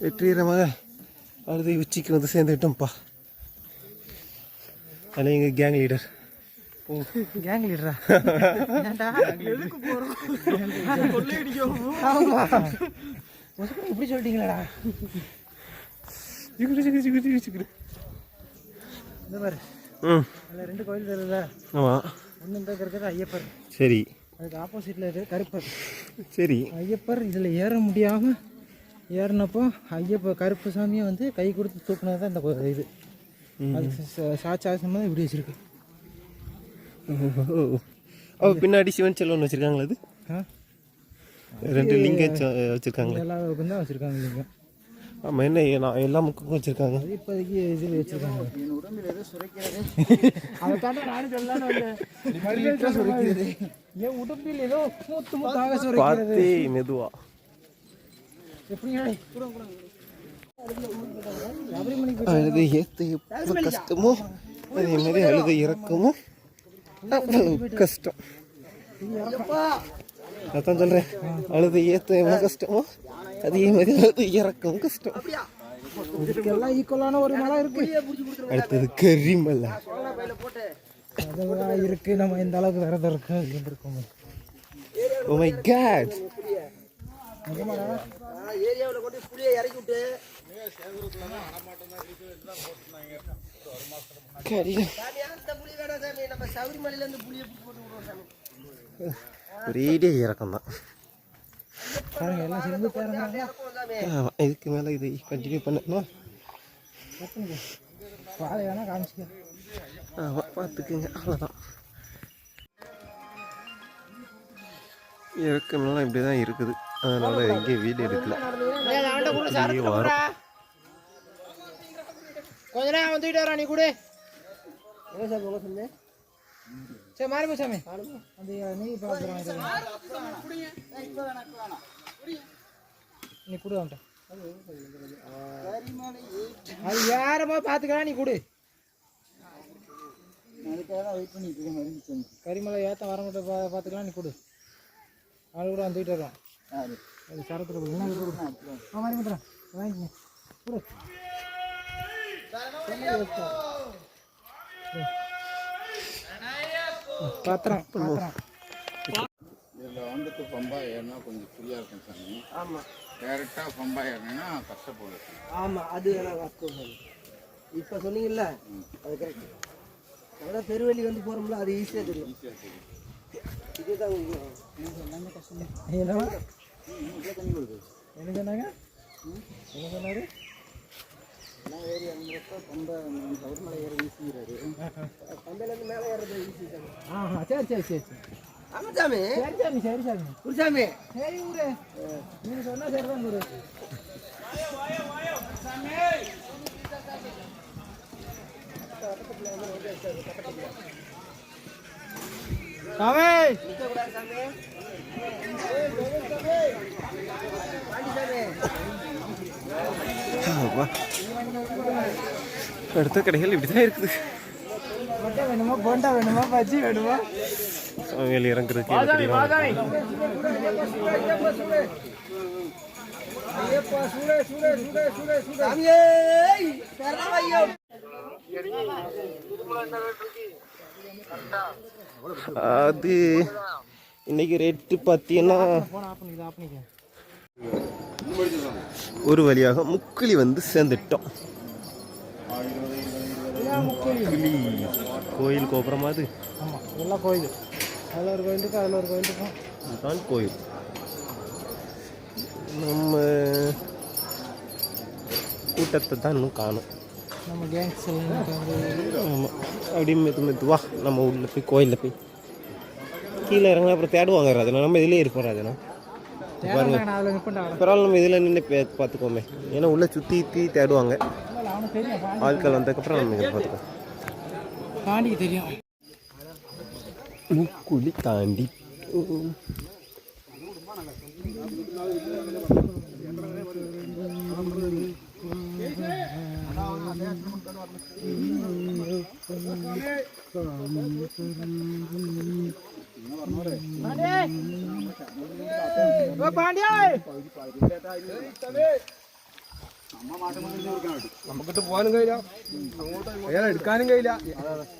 வெற்றிகரமாக அறுதி உச்சிக்கு வந்து சேர்ந்துட்டோம்ப்பா அதில் எங்கள் கேங் லீடர் கேங் லீடரா இப்படி சொல்லிட்டீங்களா இந்த பாரு. ம். அதில் ரெண்டு கோயில் இருக்குல்ல? ஆமாம் ஒன்று இந்த இருக்கிறது ஐயப்பர். சரி. அதுக்கு ஆப்போசிட்டில் இருக்கிறது கருப்பர். சரி. ஐயப்பர் இதில் ஏற முடியாமல் ஏறினப்போ ஐயப்ப கருப்பு சாமியை வந்து கை கொடுத்து தூக்குனது தான் இந்த இது. அது சாட்சாசமாக இப்படி வச்சிருக்கு. ஓ பின்னாடி சிவன் செல்வன் வச்சுருக்காங்களா அது? ஆ? ரெண்டு லிங்கம் வச்சு- வச்சுருக்காங்களே. எல்லா தான் வச்சுருக்காங்க இல்லைங்க ஆமாம் என்ன நான் எல்லா முக்கும் வச்சுருக்காங்க. இப்போதைக்கு இதில் வச்சுருக்காங்க. சொல்லலான்னு வந்தேன் சுரைக்கிறது. என் உடம்பில் ஏதோ மூத்து மூத்தாக சுரைக்கிறது. பார்த்தே மெதுவா. எப்படிங்க சபரிமலைக்கு அழுது ஏற்ற எவ்வளோ கஷ்டமோ அதே மாதிரி அழுது இறக்கமோ கஷ்டம். அதான் சொல்கிறேன் அழுது ஏற்ற எவ்வளோ கஷ்டமோ அதே மாதிரி அழுது இறக்கவும் கஷ்டம். இதுக்கெல்லாம் ஈக்குவலான ஒரு மலை இருக்கு. அடுத்தது கரிமலை. அதெல்லாம் இருக்கு நம்ம இந்த அளவுக்கு விரதம் இருக்கு இருக்கோம் ஓ மை காட் ஏரியாவில் கொண்டு புளியை இறக்கி விட்டு. ஒரேடியே இறக்கம் தான். பாருங்க எல்லாம் சேர்ந்து பாருங்க இறக்குவோம் சாமி. ஆமா, இதுக்கு மேலே இதை கண்டினியூ பண்ணணும் பாதை வேணா காமிச்சிக்க. ஆமாம் பார்த்துக்குங்க அவ்வளோதான் இறக்கம்லாம் இப்படி தான் இருக்குது. அதனால எங்கேயும் வீடு எடுக்கல. வரும் கொஞ்ச நேரம் வந்துட்டு வரா நீ கூட. என்ன சார் போக சொல்லு? சரி மாறி போய் சாமி. அந்த நீ பார்க்குறான் நீ கொடு அது யாரமா பார்த்துக்கலாம் நீ கொடு? கரிமலை ஏற்ற வர மட்டும் பா பார்த்துக்கலாம் நீ கொடு. ஆள் கூட வந்துக்கிட்டு வரோம் அது. சரத்தில் கொடு என்ன கொடு ஆ மாதிரி மட்டும் வாங்கிக்கங்க கொடு பாத்திரம். பாத்திரம். இதில் வந்துட்டு பம்பா ஏறினா கொஞ்சம் ஃப்ரீயாக இருக்கும் சாமி. ஆமாம் டேரெக்டாக பம்பா ஏறினா கஷ்டப்படும். ஆமாம் அது வாஸ்தவம் சாமி இப்போ சொன்னீங்கல்ல அது கரெக்ட் அதோட பெருவெளி வந்து போகிறோம்ல அது ஈஸியாக தெரியும். இதுதான் என்னவா? என்ன சொன்னாங்க? என்ன சொன்னாரு? ஏறி இறங்குறப்ப பம்பை சபரிமலை ஏற ஈஸிங்கிறாரு பம்பையிலேருந்து மேலே ஏறது சாமி. ஆஹா சரி சரி சரி சரி. ஆமாம் சாமி. சரி சாமி சரி சாமி. குருசாமி. சரி ஊரு. நீங்க சொன்னா சரிதான் குரு சாமி. சாமி. அடுத்த கடைகள் இப்படி தான் இருக்குது. முட்டை வேணுமா? போண்டா வேணுமா? பஜ்ஜி வேணுமா? சமையல் இறங்குறதுக்கு அது இன்னைக்கு ரேட்டு பார்த்தீங்கன்னா ஒரு வழியாக முக்குழி வந்து சேர்ந்துட்டோம். முக்குழி கோயில் கோபுரமா அது? ஆமாம் எல்லாம் கோயில். அதில் ஒரு கோயில் இருக்கு அதில் ஒரு கோயில் இருக்கும் இதுதான் கோயில் நம்ம கூட்டத்தை தான் இன்னும் காணும். நம்ம கேங்ஸ் எல்லாம் ஆமாம் அப்படியே மெது மெதுவா நம்ம உள்ள போய் கோயிலில் போய் கீழே இறங்கினா அப்புறம் தேடுவாங்க அதனால் நம்ம இதிலே இருப்போம் நிற்பேன் பரவாயில்ல நம்ம இதில் நின்று பார்த்துக்கோமே. ஏன்னா உள்ளே சுற்றி சுற்றி தேடுவாங்க. ஆட்கள் வந்ததுக்கப்புறம் நம்ம இதை பார்த்துக்கோம். பாண்டிக்கு தெரியும். முக்குழி தாண்டி. பாண்டியா നമുക്കിട്ട് പോകാനും കഴിയില്ല. അയാൾ എടുക്കാനും കഴിയില്ല.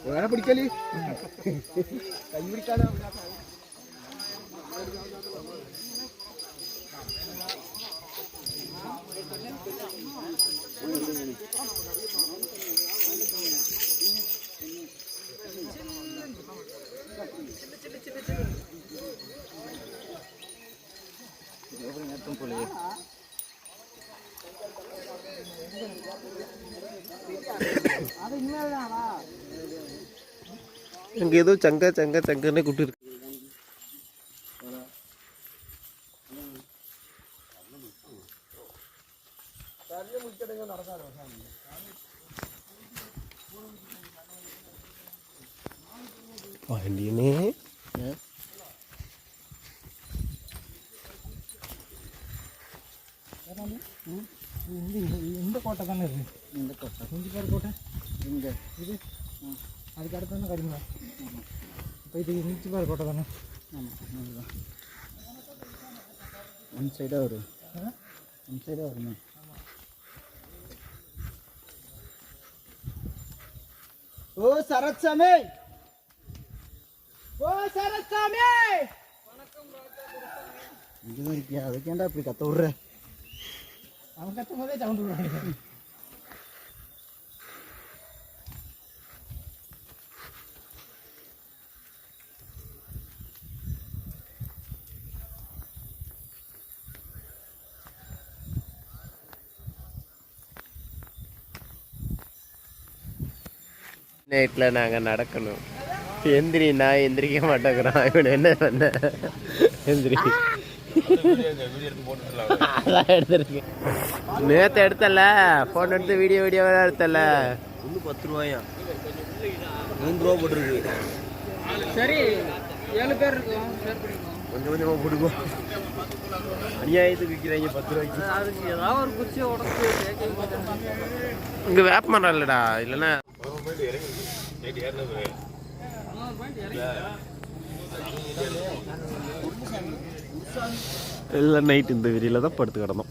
വേറെ പിടിക്കൽ. കൈ പിടിക്കാനോ? அங்கே ஏதோ சங்க சங்க சங்கன்னு கூட்டு இருக்கு பாண்டியனே கோட்டை தானே இருக்கு இந்த கோட்டை இஞ்சி பேர் கோட்டை இங்கே இது அதுக்கு அடுத்து தானே கடிமலை இப்போ இது இஞ்சி பேர் கோட்டை தானே ஒன் சைடாக வரும் ஒன் சைடாக வருமே ஓ சரத்சாமி ஓ சரத்சாமி இங்கதான் இருக்கியா அதுக்கேண்டா இப்படி கத்த விடுற அவன் கத்தும் போதே சவுண்டு விடுவாங்க நைட்டில் நாங்கள் நடக்கணும். எந்திரி நான் எந்திரிக்க மாட்டேங்கிறான். இவன் என்ன பண்ண? எந்திரி. அதான் எடுத்திருக்கேன். நேற்று எடுத்தல. ஃபோன் எடுத்து வீடியோ வீடியோ எடுத்தல. இன்னும் பத்து ரூபாயா? மூணு ரூபா போட்டிருக்கு. சரி ஏழு பேர் இருக்கோம். கொஞ்சம் கொஞ்சமாக போட்டுக்கோ. அநியாயத்துக்கு விற்கிறாங்க பத்து ரூபாய்க்கு. அதுக்கு ஏதாவது ஒரு குச்சியை உடச்சு இங்கே வேப்ப மரம் இல்லைடா இல்லைன்னா எல்லாம் நைட் இந்த விரியில தான் படுத்து கிடந்தோம்.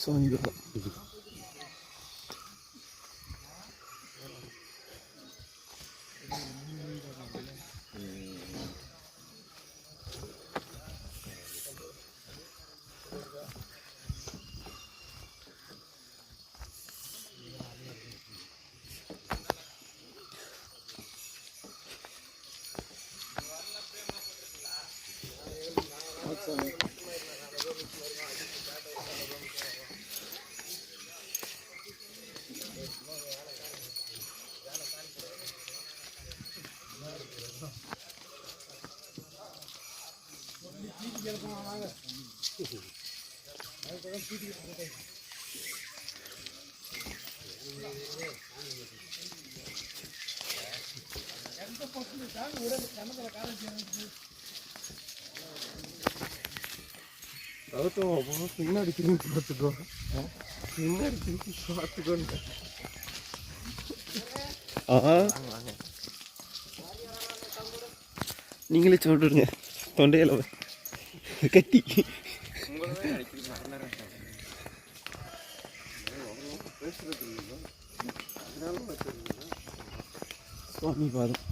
そういうこと。ஸோ இதுதான் இது கௌதம் பின்னாடி திரும்பி பார்த்துக்கோ பின்னாடி திரும்பி நீங்களே சொல்லிடுங்க தொண்டையில் கட்டி. சுவாமி பாதம்.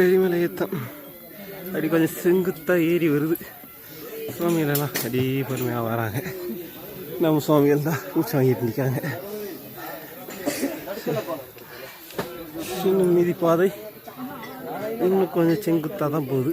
கரிமலை அப்படி கொஞ்சம் செங்குத்தாக ஏறி வருது. சுவாமிகளெல்லாம் அப்படியே பொறுமையாக வராங்க. நம்ம சுவாமிகள் தான் பூச்சி வாங்கிட்டு நிற்காங்க. இன்னும் மீதி பாதை இன்னும் கொஞ்சம் செங்குத்தாக தான் போகுது.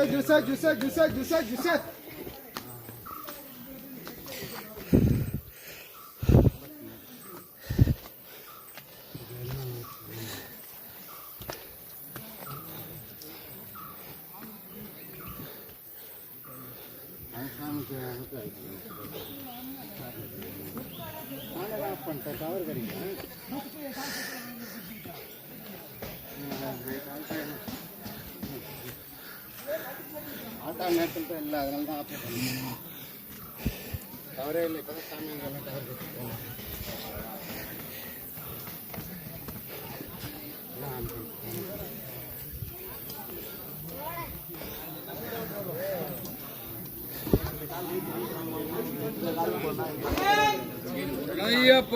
ஐயப்பா. கரிமலை ஏத்தம் Juset, Juset, Juset, Juset, Juset, Juset. Atta நேரத்தில் தான் இல்லை அதனால தான் ஆஃப் டவரே இல்லை இப்போ தான் சாமி டவர் கொடுத்துருக்கோம் ಅಯ್ಯಪ್ಪ